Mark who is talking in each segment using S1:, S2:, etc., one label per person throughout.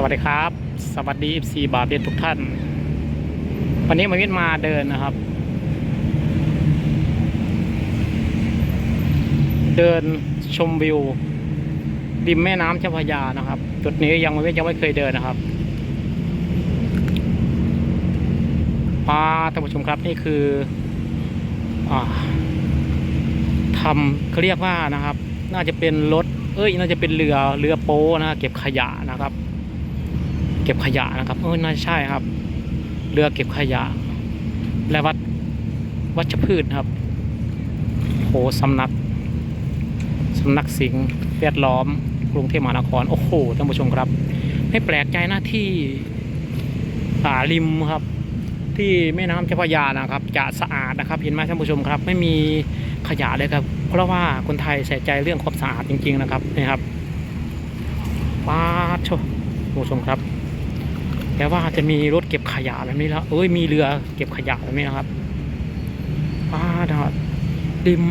S1: สวัสดีครับ สวัสดีซีบาเบียทุกท่าน วันนี้มาวิทมาเดินนะครับ เดินชมวิวริมแม่น้ำเจ้าพระยานะครับ จุดนี้ยังมาวิทยังไม่เคยเดินนะครับพาท่านผู้ชมครับนี่คืออทำเขาเรียกว่านะครับ น่าจะเป็นรถเอ้ยน่าจะเป็นเรือเรือโป๊นะเก็บขยะนะครับ ก็บขยะนะครับเออน่าใช่ครับ เรือเก็บขยะ และวัดวัชพืชครับโหสำนักสำนักสิงห์แวดล้อมกรุงเทพมหานคร โอ้โหท่านผู้ชมครับ ไม่แปลกใจนะที่อ่าริมครับ ที่แม่น้ำเจ้าพระยานะครับ จะสะอาดนะครับ เห็นไหมท่านผู้ชมครับ ไม่มีขยะเลยครับ เพราะว่าคนไทยใส่ใจเรื่องความสะอาดจริง ๆ นะครับนี่ครับป้าชท่านผู้ชมครับ แต่ว่าจะมีรถเก็บขยะแบบนี้แล้วเอ้ยมีเรือเก็บขยะแบบนี้นะครับป้าดนะครับริม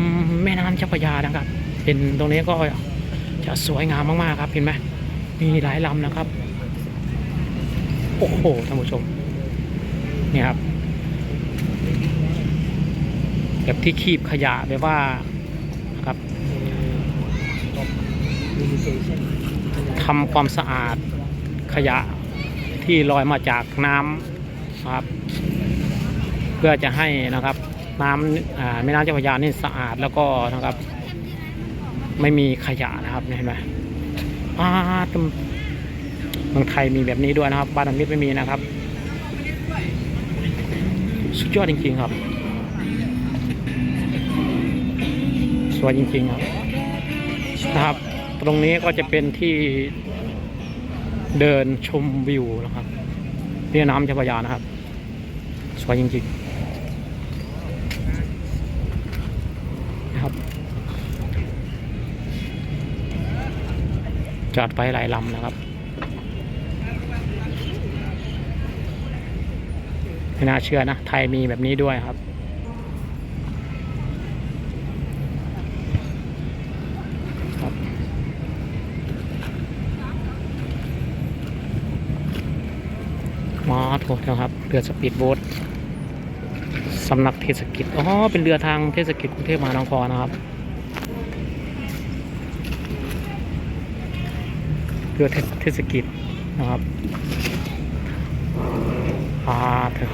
S1: แม่น้ำเจ้าพระยานะครับ เป็นตรงนี้ก็จะสวยงามมากๆครับเห็นไหมมีหลายลำนะครับ โอ้โหท่านผู้ชมเนี่ยครับแบบที่คีบขยะแบบว่านะครับทำความสะอาดขยะ ที่ลอยมาจากน้ำนะครับ เพื่อจะให้นะครับ น้ำอ่าแม่น้ำเจ้าพระยานี่สะอาดแล้วก็นะครับ ไม่มีขยะนะครับเห็นไหมอ่าตรงเมืองไทยมีแบบนี้ด้วยนะครับ บ้านอมิตรไม่มีนะครับ สุดยอดจริงๆครับ สวยจริงๆครับนะครับ ตรงนี้ก็จะเป็นที่ เดินชมวิวนะครับเรียน้ำเจ้าพระยานะครับ สวยจริงๆนะครับ จอดไปหลายลำนะครับไม่น่าเชื่อนะ ไทยมีแบบนี้ด้วยครับ มาโทษนะครับ เรือสปีดโบ๊ทสำนักเทศกิจ อ๋อ เป็นเรือทางเทศกิจกรุงเทพมหานครนะครับ เรือเทศเทศกิจนะครับอ่าเถอะ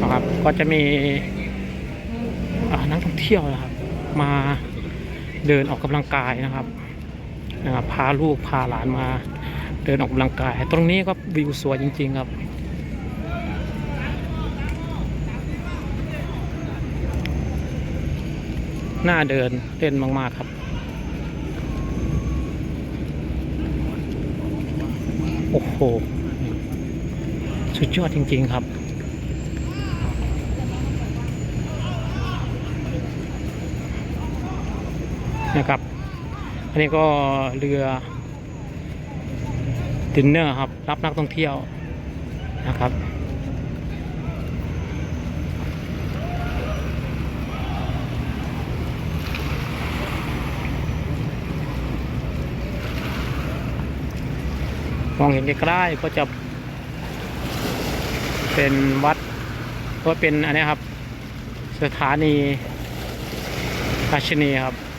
S1: นะครับ ก็จะมีนักท่องเที่ยวนะครับ มาเดินออกกำลังกายนะครับ พาลูกพาหลานมาเดินออกกำลังกาย ตรงนี้ก็วิวสวยจริง ๆ ครับน่าเดินเล่นมาก ๆ ครับโอ้โห สุดยอดจริง ๆ ครับนะครับ อันนี้ก็เรือดินเนอร์ครับ รับนักท่องเที่ยวนะครับ มองเห็นใกล้ๆก็จะเป็นวัดก็เป็นอันนี้ครับ สถานีราชินีครับครับ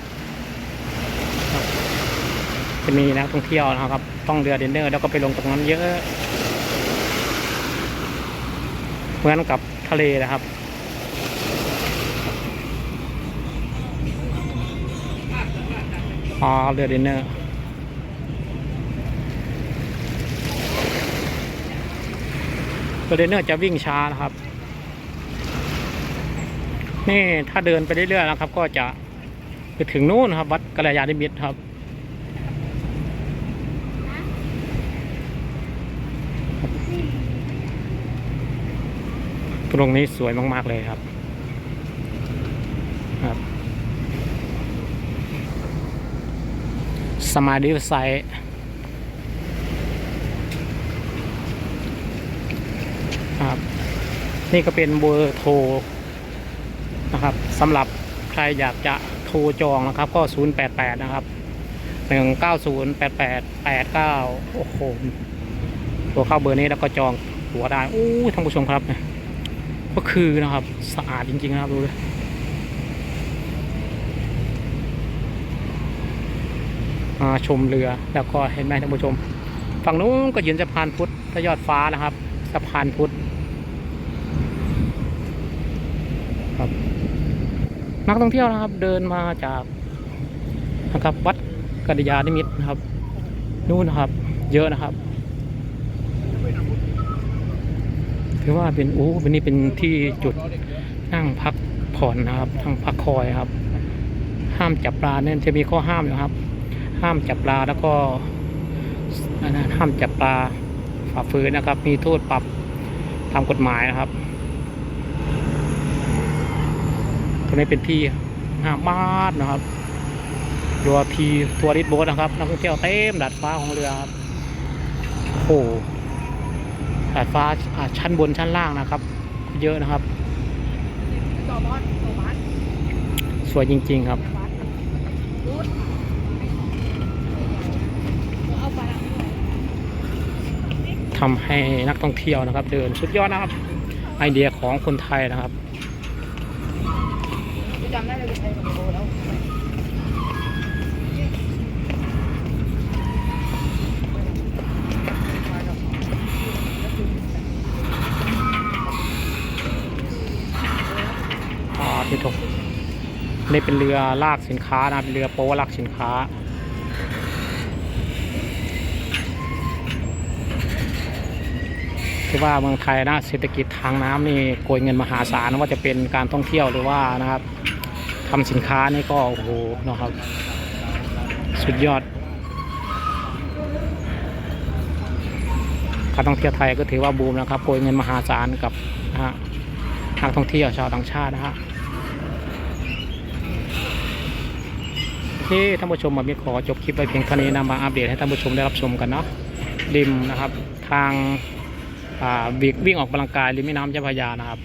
S1: จะมีนักท่องเที่ยวนะครับ ต้องเรือเดนเนอร์แล้วก็ไปลงตรงนั้นเยอะ เหมือนกับทะเลนะครับอ๋อเรือเดนเนอร์ตัวเดนเนอร์จะวิ่งช้านะครับ นี่ถ้าเดินไปเรื่อยๆนะครับ ก็จะไปถึงนู่นครับ วัดกัลยาณิมิตรครับ ตรงนี้สวยมาก ๆ เลยครับครับ สมาดิฟไซต์ครับ นี่ก็เป็นเบอร์โทรนะครับสำหรับใครอยากจะโทรจองนะครับ ก็ 088 นะครับหนึ่งเก้าศูนย์แปดแปดแปดเก้าโอ้โหตัวเข้าเบอร์นี้แล้วก็จองหัวได้โอ้ยท่านผู้ชมครับเนี่ย ก็คือนะครับสะอาดจริงๆนะครับดูเลยมาชมเรือแล้วก็เห็นไหมท่านผู้ชม ฝั่งนู้นก็ยืนสะพานพุทธทยอดฟ้านะครับสะพานพุทธครับ นักท่องเที่ยวนะครับเดินมาจากนะครับวัดกัลยาณิมิตรนะครับ นู่นนะครับ เยอะนะครับ ถือว่าเป็นโอ้เป็นนี่เป็นที่จุดนั่งพักผ่อนนะครับนั่งพักคอยครับ ห้ามจับปลาเนี่ยจะมีข้อห้ามนะครับ ห้ามจับปลาแล้วก็นนั้นห้ามจับปลาฝ่าฝืนนะครับ มีโทษปรับตามกฎหมายนะครับตรงนี้เป็นที่ห้ามบ้านนะครับเรือทีทัวริสโบ๊ทนะครับนักท่องเที่ยวเต็มดาดฟ้าของเรือครับโอ้ ดาดฟ้าชั้นบนชั้นล่างนะครับ เยอะนะครับ
S2: ส
S1: วยจริง ๆ ครับทำให้นักท่องเที่ยวนะครับ เดินสุดยอดนะครับ ไอเดียของคนไทยนะครับ
S2: จำได้เลยไอ้โบแล้ว
S1: นี่เป็นเรือลากสินค้านะเป็นเรือโป๊ลากสินค้าที่ว่าเมืองไทยนะเศรษฐกิจทางน้ำนี่โกยเงินมหาศาลว่าจะเป็นการท่องเที่ยวหรือว่านะครับทำสินค้านี่ก็โอ้โหนะครับ สุดยอดการท่องเที่ยวไทยก็ถือว่าบูมนะครับโกยเงินมหาศาลกับนะฮะนักท่องเที่ยวชาวต่างชาตินะฮะโอเค ท่านผู้ชมมามีขอจบคลิปไปเพียงเท่านี้นะมาอัปเดตให้ท่านผู้ชมได้รับชมกันเนาะริมนะครับทางวิ่งวิ่งออกกำลังกายริมแม่น้ำเจ้าพระยานะครับ